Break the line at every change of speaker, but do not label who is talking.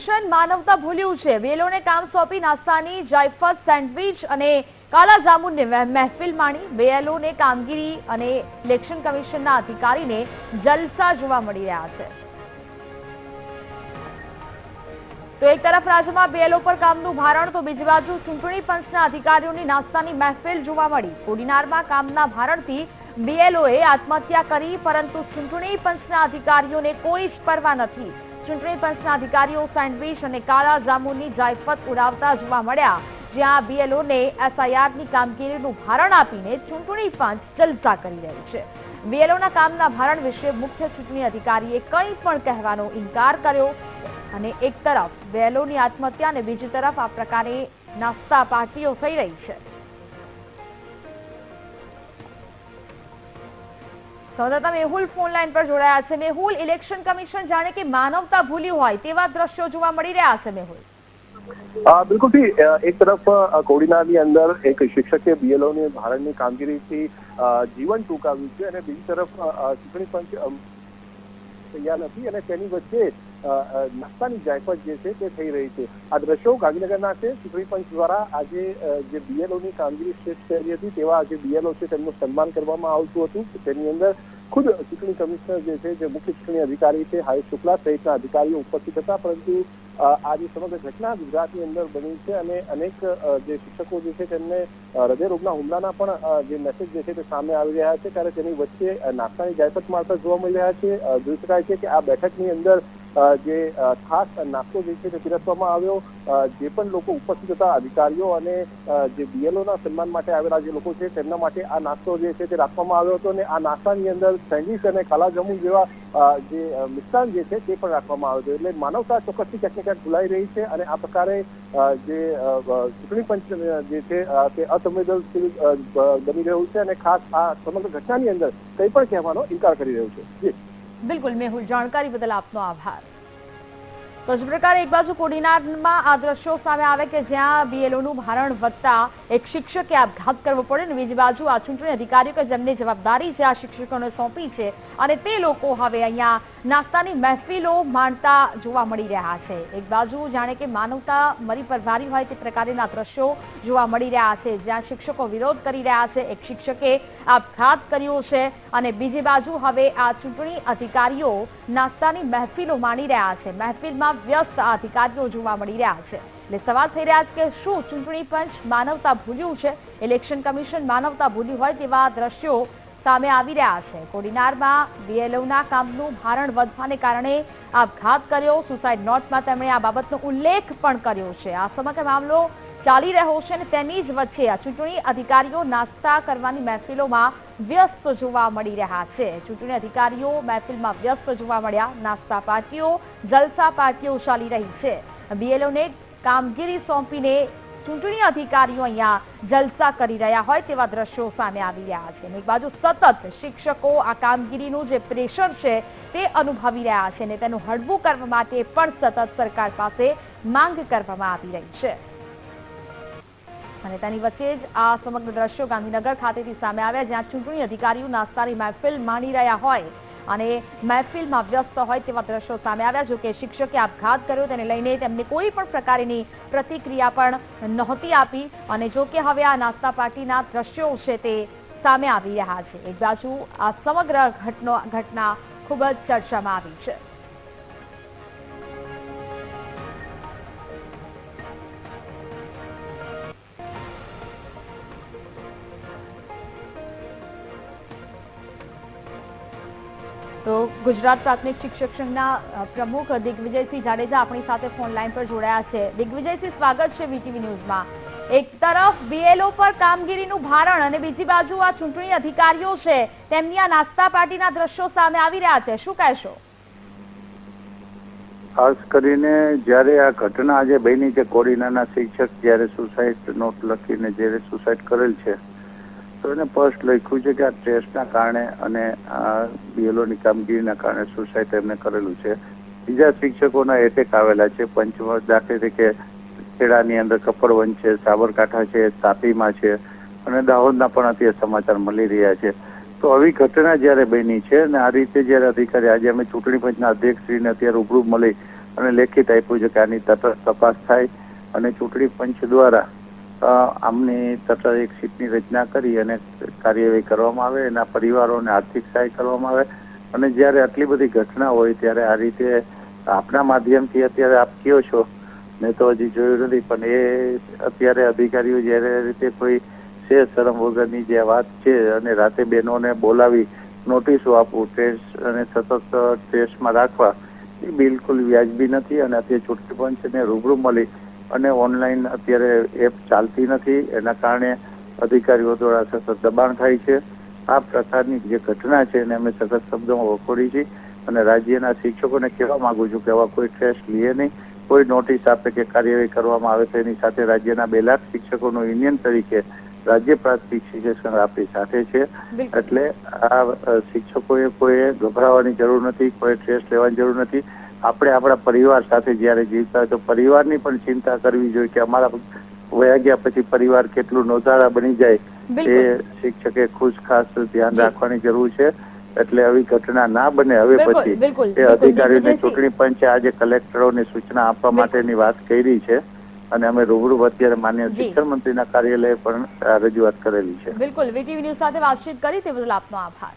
Commission માનવતા ભૂલ્યું છે. વેલોને કામ સોંપી નાસ્તાની જાયફળ સેન્ડવિચ અને કાલા જામુનને મહેફિલ માણી. વેલોને કામગીરી અને ઇલેક્શન કમિશનના અધિકારીને જલસા જોવા મળી રહ્યા છે. તો એક તરફ રાજ્યમાં બેલો પર કામનું ભારણ, તો બીજી બાજુ ચૂંટણી પંચના અધિકારીઓની નાસ્તાની મહેફિલ જોવા મળી. કોડીનારમાં કામના ભારણથી બીએલઓએ આત્મહત્યા કરી, પરંતુ ચૂંટણી પંચના અધિકારીઓને કોઈ જ પરવા નથી. ચૂંટણી પંચના અધિકારીઓ સેન્ડવિચ અને કાળા જામુનની જાયફત ઉડાવતા જોવા મળ્યા, જ્યાં બીએલઓને એસઆઈઆરની કામગીરીનું ભારણ આપીને ચૂંટણી પંચ ચર્ચા કરી રહ્યું છે. બીએલઓના કામના ભારણ વિશે મુખ્ય ચૂંટણી અધિકારીએ કંઈ પણ કહેવાનો ઇનકાર કર્યો અને એક તરફ બેલોની આત્મહત્યા અને બીજી તરફ આ પ્રકારે નાસ્તા પાર્ટીઓ થઈ રહી છે. સંવાદદાતા મેહુલ ફોન લાઈન પર જોડાયા છે. મેહુલ, ઇલેક્શન કમિશન જાણે કે માનવતા ભૂલી હોય તેવા દ્રશ્યો જોવા મળી રહ્યા છે, મેહુલ.
બિલકુલ એક તરફ કોડીનારની અંદર એક શિક્ષકે બીએલઓ ની ભારણની કામગીરીથી જીવન ટૂંકાવ્યું છે અને બીજી તરફ ચૂંટણી પંચ તૈયાર નથી અને તેની વચ્ચે નાસ્તાની જાયફત જે છે તે થઈ રહી છે. આ દ્રશ્યો ગાંધીનગરના છે, ચૂંટણી પંચ દ્વારા આજે જે બીએલઓની કામગીરી શ્રેષ્ઠ કરી હતી તેવા જે બીએલઓ છે તેમનું સન્માન કરવામાં આવતું હતું. તેની અંદર ખુદ ચૂંટણી કમિશનર જે છે, જે મુખ્ય ચૂંટણી અધિકારી છે હાઈ શુક્લા સહિતના અધિકારીઓ ઉપસ્થિત હતા. પરંતુ આ જે સમગ્ર ઘટના ગુજરાતની અંદર બની છે અને અનેક જે શિક્ષકો જે છે તેમને હૃદયરોગના હુમલાના પણ જે મેસેજ જે છે તે સામે આવી રહ્યા છે. ત્યારે તેની વચ્ચે નાસ્તાની જાયફત મારફત જોવા મળી રહ્યા છે. જોઈ શકાય છે કે આ બેઠકની અંદર જે ખાસ નાસ્તો જે છે તે પીરસવામાં આવ્યો. જે પણ લોકો ઉપસ્થિત હતા, અધિકારીઓ અને જે બીએલઓ ના સન્માન માટે આવેલા જે લોકો છે, તેમના માટે આ નાસ્તો જે છે તે રાખવામાં આવ્યો હતો અને આ નાસ્તાની અંદર સેન્ડવિચ અને કાલા જેવા જે મિષ્ટાન જે છે તે પણ રાખવામાં આવ્યો હતો. એટલે માનવતા ચોક્કસથી ક્યાંક ને ક્યાંક ભૂલાઈ રહી છે અને આ પ્રકારે જે ચૂંટણી પંચ જે છે તે અસંવેદનશીલ બની રહ્યું છે અને ખાસ આ સમગ્ર ઘટનાની અંદર કંઈ પણ કહેવાનો ઇનકાર કરી રહ્યું છે. જી.
બિલકુલ મેહુલ જાણકારી બદલ આપનો આભાર. તો એક બાજુ કોડીનારમાં આ દ્રશ્યો સામે આવે કે જ્યાં બીએલઓનું ભારણ વધતા એક શિક્ષકે આપઘાત કરવો પડે અને બીજી બાજુ આ ચૂંટણી અધિકારીઓ કે જેમની જવાબદારી છે આ શિક્ષકોને સોંપી છે અને તે લોકો હવે અહીંયા નાસ્તાની મહેફિલો માણતા જોવા મળી રહ્યા છે. એક બાજુ જાણે કે માનવતા મરી પરવારી હોય તે પ્રકારના દ્રશ્યો જોવા મળી રહ્યા છે, જ્યાં શિક્ષકો વિરોધ કરી રહ્યા છે, એક શિક્ષકે આપઘાત કર્યો છે અને બીજી બાજુ હવે આ ચૂંટણી અધિકારીઓ નાસ્તાની મહેફિલો માણી રહ્યા છે. મહેફિલમાં વ્યસ્ત અધિકારીઓ જોવા મળી રહ્યા છે. એટલે સવાલ થઈ રહ્યા છે કે શું ચૂંટણી પંચ માનવતા ભૂલ્યું છે? ઇલેક્શન કમિશન માનવતા ભૂલ્યું હોય તેવા દ્રશ્યો સામે આવી રહ્યા છે. કોડીનારમાં બીએલઓના કામનું ભારણ વધવાને કારણે આપઘાત કર્યો. સુસાઇડ નોટમાં તેમણે આ બાબતનો ઉલ્લેખ પણ કર્યો છે. આ સમગ્ર મામલો ચાલી રહ્યો છે અને તેની જ વચ્ચે આ ચૂંટણી અધિકારીઓ નાસ્તા કરવાની મહેફિલોમાં વ્યસ્ત જોવા મળી રહ્યા છે. ચૂંટણી અધિકારીઓ મહેફિલમાં વ્યસ્ત જોવા મળ્યા. નાસ્તા પાર્ટીઓ, જલસા પાર્ટીઓ ચાલી રહી છે. બીએલઓને કામગીરી સોંપીને ચૂંટણી અધિકારીઓ અહીંયા જલસા કરી રહ્યા હોય તેવા દ્રશ્યો સામે આવી રહ્યા છે. એક બાજુ સતત શિક્ષકો આ કામગીરીનું જે પ્રેશર છે તે અનુભવી રહ્યા છે અને તેનું હળવું કરવા માટે પણ સતત સરકાર પાસે માંગ કરવામાં આવી રહી છે. અને તેની વચ્ચે જ આ સમગ્ર દ્રશ્યો ગાંધીનગર ખાતેથી સામે આવ્યા, જ્યાં ચૂંટણી અધિકારીઓ નાસ્તાની મહેફિલ માણી રહ્યા હોય અને મહેફિલમાં વ્યસ્ત હોય તેવા દ્રશ્યો સામે આવ્યા, જો કે શિક્ષકે આપઘાત કર્યો. તેને લઈને તેમને કોઈ પણ પ્રકારની પ્રતિક્રિયા પણ નહોતી આપી અને જો કે હવે આ નાસ્તા પાર્ટીના દ્રશ્યો છે તે સામે આવી રહ્યા છે. એક બાજુ આ સમગ્ર ઘટના ખૂબ જ ચર્ચામાં આવી છે. તો ગુજરાત પ્રાથમિક શિક્ષક સંઘના પ્રમુખ દિગ્વિજયસિંહ જાડેજા આપણી સાથે ફોન લાઈન પર જોડાયા છે. દિગ્વિજયસિંહ, સ્વાગત છે વીટીવી ન્યૂઝમાં. એક તરફ બીએલઓ પર કામગીરીનું ભારણ અને બીજી બાજુ આ ચૂંટણી અધિકારીઓ છે, તેમની આ નાસ્તા પાર્ટીના દ્રશ્યો સામે આવી રહ્યા છે. શું કહેશો?
ખાસ કરીને જ્યારે આ ઘટના આજે બની છે, કોરિનાના શિક્ષક જ્યારે સુસાઇડ નોટ લખીને જ્યારે સુસાઇડ કરેલ છે તો એને લખ્યું છે કે આ ટેસ્ટના કારણે અને આ બીએલઓની કામગીરીના કારણે સુસાઇડ એમને કરેલું છે. બીજા શિક્ષકોના એટેક આવેલા છે. પંચમહાલ દાખલા તરીકે ખેડાની અંદર કપરવન છે, સાબરકાંઠા છે, તાપીમાં છે અને દાહોદના પણ અત્યારે સમાચાર મળી રહ્યા છે. તો આવી ઘટના જ્યારે બની છે અને આ રીતે જ્યારે અધિકારી આજે અમે ચૂંટણી પંચના અધ્યક્ષશ્રીને અત્યારે રૂબરૂ મળી અને લેખિત આપ્યું છે કે આની તપાસ થાય અને ચૂંટણી પંચ દ્વારા આમની તથા એક સીટની રચના કરી અને કાર્યવાહી કરવામાં આવે, એના પરિવારોને આર્થિક સહાય કરવામાં આવે. અને જ્યારે આટલી બધી ઘટના હોય, ત્યારે આ રીતે આપના માધ્યમથી અત્યારે આપ કયો છો? મેં તો હજી જોયું નથી, પણ એ અત્યારે અધિકારીઓ જ્યારે રીતે કોઈ છે, શરમ વગરની જે વાત છે અને રાતે બહેનોને બોલાવી નોટિસો આપવું, ટેસ્ટ અને સતત ટેસ્ટમાં રાખવા, એ બિલકુલ વ્યાજબી નથી અને અત્યારે ચૂંટણી પંચને રૂબરૂ મળી અને ઓનલાઈન અત્યારે એપ ચાલતી નથી એના કારણે અધિકારીઓ દ્વારા સતત દબાણ થાય છે. આ પ્રકારની જે ઘટના છે એને અમે સખત શબ્દોમાં વખોડી છે અને રાજ્યના શિક્ષકોને કહેવા માંગુ છું કે આવા કોઈ ટેસ્ટ લે નહીં. કોઈ નોટિસ આપે કે કાર્યવાહી કરવામાં આવે તેની એની સાથે રાજ્યના બે લાખ શિક્ષકોનું યુનિયન તરીકે રાજ્ય પ્રાથમિક શિક્ષણ આપણી સાથે છે. એટલે આ શિક્ષકોએ કોઈ ગભરાવાની જરૂર નથી કોઈ સ્ટ્રેસ લેવાની જરૂર નથી. આપણે આપણા પરિવાર સાથે જ્યારે જીવતા તો પરિવારની પણ ચિંતા કરવી જોઈએ કે અમારા વયા ગયા પછી પરિવાર કેટલું નોંધાળા બની જાય એ શિક્ષકે ખુશ ખાસ ધ્યાન રાખવાની જરૂર છે એટલે આવી ઘટના ના બને હવે પછી એ. અધિકારીઓને. ચૂંટણી પંચે આજે કલેક્ટરોને સૂચના આપવા માટેની વાત કરી છે અને અમે રૂબરૂ અત્યારે માન્ય. શિક્ષણ મંત્રીના કાર્યાલયે પણ રજૂઆત કરેલી છે
બિલકુલ વીટીવી ન્યૂઝ સાથે વાતચીત કરી તે બદલ આપનો આભાર